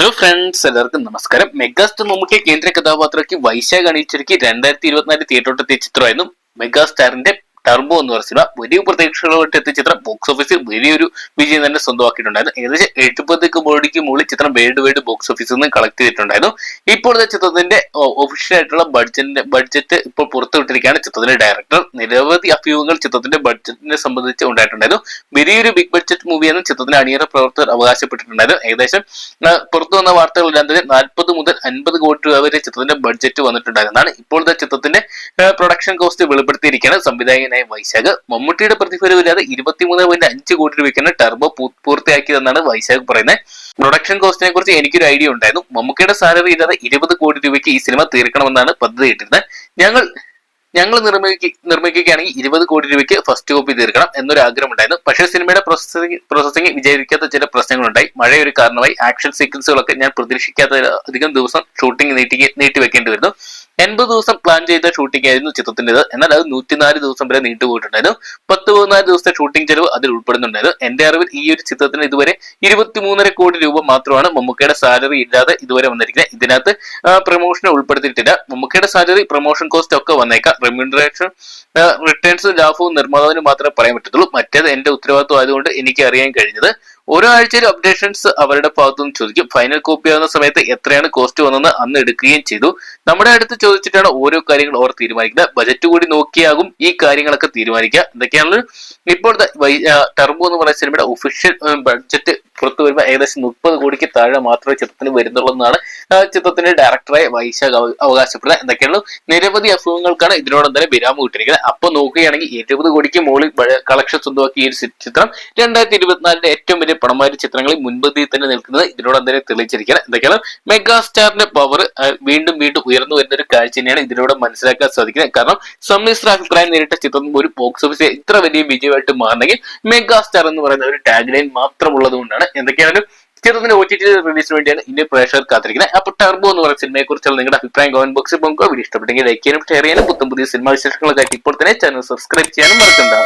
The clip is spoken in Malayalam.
ഹലോ ഫ്രണ്ട്സ് എല്ലാവർക്കും നമസ്കാരം. മെഗാസ്റ്റർ മമ്മൂട്ടി കേന്ദ്ര കഥാപാത്രക്ക് വൈശാഖ് അണിയിച്ചൊരുക്കി രണ്ടായിരത്തി ഇരുപത്തിനാല് തിയേറ്ററോട്ടെത്തിയ ചിത്രമായിരുന്നു മെഗാസ്റ്റാറിന്റെ ടർബോ എന്ന് സിനിമ വലിയ പ്രതീക്ഷകളോട്ട് എത്തിയ ചിത്രം ബോക്സ് ഓഫീസിൽ വലിയൊരു വിജയം തന്നെ സ്വന്തമാക്കിയിട്ടുണ്ടായിരുന്നു. ഏകദേശം എഴുപത് കോടിക്ക് മുകളിൽ ചിത്രം വേൾഡ് വൈഡ് ബോക്സ് ഓഫീസിൽ നിന്ന് കളക്ട് ചെയ്തിട്ടുണ്ടായിരുന്നു. ഇപ്പോഴത്തെ ചിത്രത്തിന്റെ ഒഫീഷ്യൽ ആയിട്ടുള്ള ബഡ്ജറ്റിന്റെ ബഡ്ജറ്റ് ഇപ്പോൾ പുറത്തുവിട്ടിരിക്കുകയാണ് ചിത്രത്തിന്റെ ഡയറക്ടർ നിരവധി അഭ്യൂഹങ്ങൾ ചിത്രത്തിന്റെ ബഡ്ജറ്റിനെ സംബന്ധിച്ച് ഉണ്ടായിട്ടുണ്ടായിരുന്നു. വലിയൊരു ബിഗ് ബഡ്ജറ്റ് മൂവിയെന്ന് ചിത്രത്തിന്റെ അണിയറ പ്രവർത്തകർ അവകാശപ്പെട്ടിട്ടുണ്ടായിരുന്നു. ഏകദേശം പുറത്തു വന്ന വാർത്തകൾ തന്നെ നാൽപ്പത് മുതൽ അൻപത് കോടി രൂപ വരെ ചിത്രത്തിന്റെ ബഡ്ജറ്റ് വന്നിട്ടുണ്ടായിരുന്നതാണ്. ഇപ്പോഴത്തെ ചിത്രത്തിന്റെ പ്രൊഡക്ഷൻ കോസ്റ്റ് വെളിപ്പെടുത്തിയിരിക്കുകയാണ്. സംവിധായകനായ വൈശാഖ്. മമ്മൂട്ടിയുടെ പ്രതിഫലമില്ലാതെ ഇരുപത്തിമൂന്ന് പോയിന്റ് അഞ്ച് കോടി രൂപയ്ക്കാണ് ടർബോ പൂർത്തിയാക്കിയതെന്നാണ് വൈശാഖ് പറയുന്നത്. പ്രൊഡക്ഷൻ കോസ്റ്റിനെ കുറിച്ച് എനിക്കൊരു ഐഡിയ ഉണ്ടായിരുന്നു. മമ്മൂക്കയുടെ സാലറി ഇല്ലാതെ ഇരുപത് കോടി രൂപയ്ക്ക് ഈ സിനിമ തീർക്കണമെന്നാണ് പദ്ധതി ഇട്ടിരുന്നത്. ഞങ്ങൾ ഞങ്ങൾ നിർമ്മിക്ക നിർമ്മിക്കുകയാണെങ്കിൽ ഇരുപത് കോടി രൂപയ്ക്ക് ഫസ്റ്റ് കോപ്പി തീർക്കണം എന്നൊരു ആഗ്രഹം ഉണ്ടായിരുന്നു പക്ഷേ സിനിമയുടെ പ്രോസസ്സിംഗ് പ്രോസസ്സിംഗ് വിചാരിക്കാത്ത ചില പ്രശ്നങ്ങളുണ്ടായി. മഴ ഒരു കാരണമായി ആക്ഷൻ സീക്വൻസുകളൊക്കെ ഞാൻ പ്രതീക്ഷിക്കാത്ത അധികം ദിവസം ഷൂട്ടിംഗ് നീട്ടി നീട്ടിവെക്കേണ്ടി വരുന്നു. എൺപത് ദിവസം പ്ലാൻ ചെയ്ത ഷൂട്ടിംഗ് ആയിരുന്നു ചിത്രത്തിന്റെത്. എന്നാൽ അത് നൂറ്റിനാല് ദിവസം വരെ നീണ്ടുപോയിട്ടുണ്ടായിരുന്നു പത്ത് പതിനാല് ദിവസത്തെ ഷൂട്ടിംഗ് ചെലവ് അതിൽ ഉൾപ്പെടുന്നുണ്ടായിരുന്നു. എന്റെ അറിവിൽ ഈ ഒരു ചിത്രത്തിന് ഇതുവരെ ഇരുപത്തിമൂന്നര കോടി രൂപ മാത്രമാണ് മമ്മൂക്കയുടെ സാലറി ഇല്ലാതെ ഇതുവരെ വന്നിരിക്കുന്നത്. ഇതിനകത്ത് പ്രൊമോഷൻ ഉൾപ്പെടുത്തിയിട്ടില്ല. മമ്മൂക്കയുടെ സാലറി പ്രൊമോഷൻ കോസ്റ്റ് ഒക്കെ വന്നേക്കാം. റെമ്യൂണറേഷൻ റിട്ടേൺസും ലാഭവും നിർമ്മാതാവിന് മാത്രമേ പറയാൻ പറ്റത്തുള്ളൂ. മറ്റേത് എന്റെ ഉത്തരവാദിത്വം ആയതുകൊണ്ട് എനിക്ക് അറിയാൻ കഴിഞ്ഞത് ഓരോ ആഴ്ചയിലും അപ്ഡേഷൻസ് അവരുടെ ഭാഗത്തുനിന്ന് ചോദിക്കും. ഫൈനൽ കോപ്പി ആവുന്ന സമയത്ത് എത്രയാണ് കോസ്റ്റ് വന്നതെന്ന് അന്ന് എടുക്കുകയും ചെയ്തു. നമ്മുടെ അടുത്ത് ചോദിച്ചിട്ടാണ് ഓരോ കാര്യങ്ങൾ അവർ തീരുമാനിക്കുന്നത്. ബജറ്റ് കൂടി നോക്കിയാകും ഈ കാര്യങ്ങളൊക്കെ തീരുമാനിക്കുക. എന്തൊക്കെയാണ് ഇപ്പോൾ ടർബോ എന്ന് പറയുന്ന സിനിമയുടെ ഒഫീഷ്യൽ ബഡ്ജറ്റ് പുറത്തു വരുമ്പോൾ ഏകദേശം മുപ്പത് കോടിക്ക് താഴെ മാത്രമേ ചിത്രത്തിന് വരുന്നുള്ളൂ എന്നാണ് ചിത്രത്തിന്റെ ഡയറക്ടറായ വൈശാഖ് അവ- അവകാശപ്പെടുന്നത്. എന്തൊക്കെയാണ് നിരവധി അസുഖങ്ങൾക്കാണ് ഇതിനോടൊപ്പം തന്നെ വിരാമം കിട്ടിയിരിക്കുന്നത് അപ്പൊ നോക്കുകയാണെങ്കിൽ എഴുപത് കോടിക്ക് മുകളിൽ കളക്ഷൻ സ്വന്തമാക്കിയ ഈ ചിത്രം രണ്ടായിരത്തി ഇരുപത്തിനാലിന്റെ ഏറ്റവും വലിയ പണമാരി ചിത്രങ്ങളിൽ മുൻപന്തിയിൽ തന്നെ നിൽക്കുന്നത് ഇതിനോട് തന്നെ തെളിയിച്ചിരിക്കുകയാണ്. എന്തൊക്കെയാണ്? മെഗാസ്റ്റാറിന്റെ പവർ വീണ്ടും വീണ്ടും ഉയർന്നു വരുന്ന ഒരു കാഴ്ച തന്നെയാണ് ഇതിലൂടെ മനസ്സിലാക്കാൻ സാധിക്കുന്നത്. കാരണം സമ്മിശ്ര അഭിപ്രായം നേരിട്ട ചിത്രം ഒരു ബോക്സ് ഓഫീസിൽ ഇത്ര വലിയ വിജയമായിട്ട് മാറണമെങ്കിൽ മെഗാസ്റ്റാർ എന്ന് പറയുന്ന ഒരു ടാഗ് ലൈൻ മാത്രമുള്ളത് കൊണ്ടാണ് എന്തൊക്കെയാണ് ചിത്രത്തിന്റെ ഒ ടി ടി റിലീസിന് വേണ്ടിയാണ് ഇന്ത്യൻ പ്രേക്ഷകർ കാത്തിരിക്കുന്നത്. അപ്പൊ ടർബോ എന്ന് പറയുന്ന സിനിമയെ കുറിച്ചുള്ള നിങ്ങളുടെ അഭിപ്രായം കമന്റ് ബോക്സിൽ പോകുക വീഡിയോ ഇഷ്ടപ്പെട്ടെങ്കിൽ ലൈക്ക് ചെയ്യാനും ഷെയർ ചെയ്യാനും പുത്തം പുതിയ സിനിമ വിശേഷങ്ങളൊക്കെ ഇപ്പോൾ തന്നെ ചാനൽ സബ്സ്ക്രൈബ് ചെയ്യാനും മറക്കണ്ട.